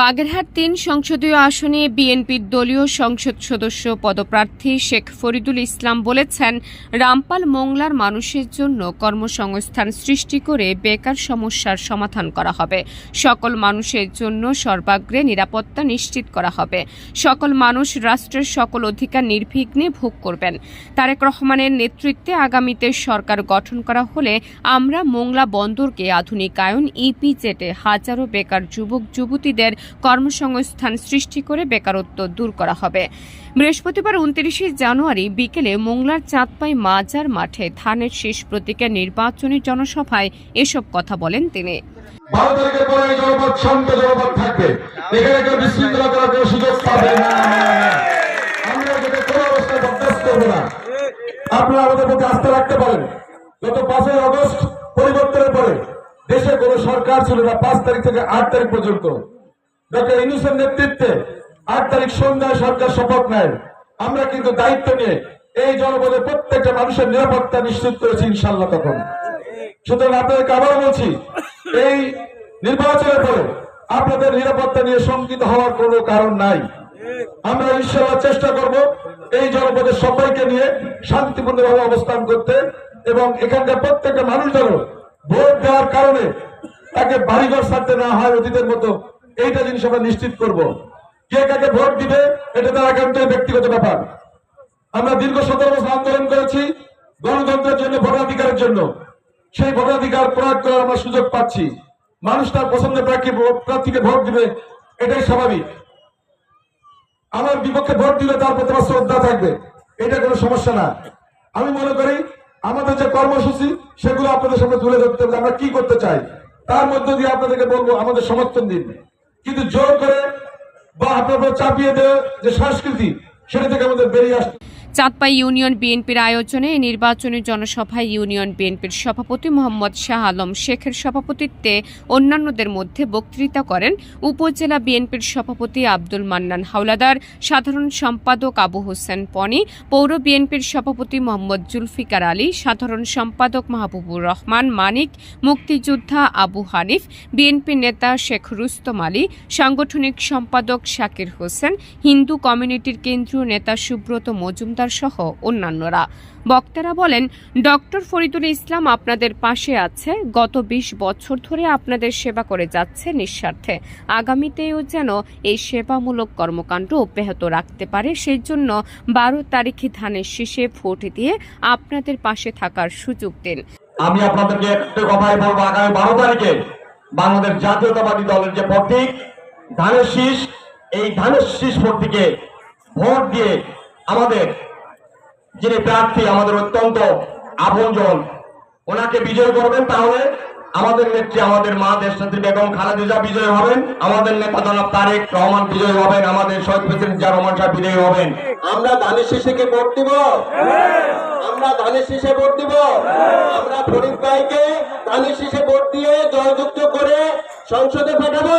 বাগেরহাট তিন সংসদীয় আসনে বিএনপির দলীয় সংসদ সদস্য পদপ্রার্থী শেখ ফরিদুল ইসলাম বলেছেন, রামপাল মোংলার মানুষের জন্য কর্মসংস্থান সৃষ্টি করে বেকার সমস্যার সমাধান করা হবে। সকল মানুষের জন্য সর্বাগ্রে নিরাপত্তা নিশ্চিত করা হবে। সকল মানুষ রাষ্ট্রের সকল অধিকার নির্বিঘ্নে ভোগ করবেন। তারেক রহমানের নেতৃত্বে আগামীতে সরকার গঠন করা হলে আমরা মোংলা বন্দরকে আধুনিকায়ন ইপিজেটে হাজারো বেকার যুবক, যুবতীদের কর্মসংস্থান সৃষ্টি করে বেকারত্ব দূর করা হবে। বৃহস্পতিবার উনত্রিশে জানুয়ারি বিকেলে মোংলার চাঁদপাই মাজার মাঠে ধানের শেষ প্রতীকের নির্বাচনী জনসভায় এসব কথা বলেন তিনি। আপনারা আমাদের প্রতি আস্থা রাখতে পারেন। গত পাঁচই অগস্ট পরিবর্তনের পরে দেশে কোনো সরকার ছিল না, পাঁচ তারিখ থেকে আট তারিখ পর্যন্ত। ডক্টর ইনুসের নেতৃত্বে আট তারিখ সন্ধ্যায় সরকার শপথ নেয়। আমরা কিন্তু দায়িত্ব নিয়ে এই জনপদের প্রত্যেকটা মানুষের নিরাপত্তা নিশ্চিত করেছি ইনশাল্লাহ তখন। সুতরাং আপনাদেরকে আবার বলছি, এই নির্বাচনের পরে আপনাদের নিরাপত্তা নিয়ে শঙ্কিত হওয়ার কোনো কারণ নাই। আমরা ইনশাল্লাহ চেষ্টা করব এই জনপদের সবাইকে নিয়ে শান্তিপূর্ণভাবে অবস্থান করতে এবং এখানকার প্রত্যেকটা মানুষ যেন ভোট দেওয়ার কারণে তাকে বাড়িঘর ছাড়তে না হয় অতীতের মতো। এইটা জিনিস আমরা নিশ্চিত করব। কে কাকে ভোট দিবে, এটা তার একান্তই ব্যক্তিগত ব্যাপার। আমরা দীর্ঘ সতেরো বছর আন্দোলন করেছি গণতন্ত্রের জন্য, ভোটাধিকারের জন্য। সেই ভোটাধিকার প্রয়োগ করার আমরা সুযোগ পাচ্ছি। মানুষ তার পছন্দের প্রার্থী- প্রার্থীকে ভোট দিবে, এটাই স্বাভাবিক। আমার বিপক্ষে ভোট দিলে তার প্রতি আমার শ্রদ্ধা থাকবে, এটা কোনো সমস্যা না। আমি মনে করি, আমাদের যে কর্মসূচি, সেগুলো আপনাদের সামনে তুলে ধরতে হবে। আমরা কি করতে চাই? তার মধ্য দিয়ে আপনাদেরকে বলব, আমাদের সমর্থন দিন। কিন্তু জোর করে বা আপনার চাপিয়ে দেয় যে সংস্কৃতি সেটা থেকে আমাদের বেরিয়ে আসতে চাঁদপাই ইউনিয়ন বিএনপির আয়োজনে এই নির্বাচনী জনসভায় ইউনিয়ন বিএনপির সভাপতি মোহাম্মদ শাহ আলম শেখের সভাপতিত্বে অন্যান্যদের মধ্যে বক্তৃতা করেন উপজেলা বিএনপির সভাপতি আব্দুল মান্নান হাওলাদার, সাধারণ সম্পাদক আবু হোসেন পনি, পৌর বিএনপির সভাপতি মোহাম্মদ জুলফিকার আলী, সাধারণ সম্পাদক মাহবুবুর রহমান মানিক, মুক্তিযোদ্ধা আবু হানিফ, বিএনপি নেতা শেখ রুস্তম আলী, সাংগঠনিক সম্পাদক শাকির হোসেন, হিন্দু কমিউনিটির কেন্দ্রীয় নেতা সুব্রত মজুমদার সহ অন্যান্যরা। বক্তারা বলেন, ডক্টর ফরিদুল ইসলাম আপনাদের পাশে আছে, গত ২০ বছর ধরে আপনাদের সেবা করে যাচ্ছে নিঃস্বার্থে। আগামীতেও যেন এই সেবামূলক কর্মকাণ্ড অব্যাহত রাখতে পারে সেই জন্য বারো তারিখে ধানের শীষে ভোট দিয়ে আপনাদের পাশে থাকার সুযোগ দিন। আমি আপনাদেরকে একটা কথাই বলব, আগামী বারো তারিখে বাংলাদেশ জাতীয়তাবাদী দলের যে প্রতীক ধানের শীষ, এই ধানের শীষ প্রতীকে ভোট দিয়ে আমাদের যিনি প্রার্থী, আমাদের অত্যন্ত আপনজন। ওনাকে বিজয় করবেন তাহলে আমাদের নেত্রী, আমাদের মা দেশনেত্রী বেগম খালেদা বিজয় হবেন। আমাদের নেতা জনাব তারেক রহমান বিজয় হবেন। আমাদের শহীদ প্রেসিডেন্ট জিয়া রহমান সাহেব বিজয় হবেন। আমরা ধানের শীষে ভোট দিব। আমরা ধানের শীষে ভোট দিব। আমরা ফরিদ ভাইকে ধানের শীষে ভোট দিয়ে জয়যুক্ত করে সংসদে পাঠাবো।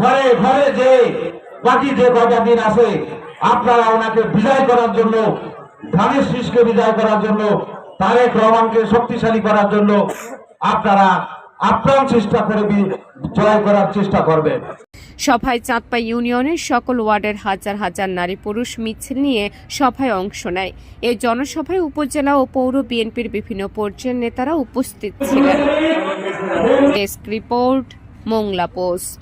ঘরে ঘরে যে বাকি যে কয়টা দিন আছে, আপনারা ওনাকে বিদায় করার জন্য, ধানের শীষকে বিদায় করার জন্য, তারেক রহমানকে শক্তিশালী করার জন্য আপনারা আপ্রাণ চেষ্টা করে জয় করার চেষ্টা করবেন। সভায় চাঁদপাই ইউনিয়নের সকল ওয়ার্ডের হাজার হাজার নারী পুরুষ মিছিল নিয়ে সভায় অংশ নেয়। এই জনসভায় উপজেলা ও পৌর বিএনপির বিভিন্ন পর্যায়ের নেতারা উপস্থিত ছিলেন। Report, Mongla post.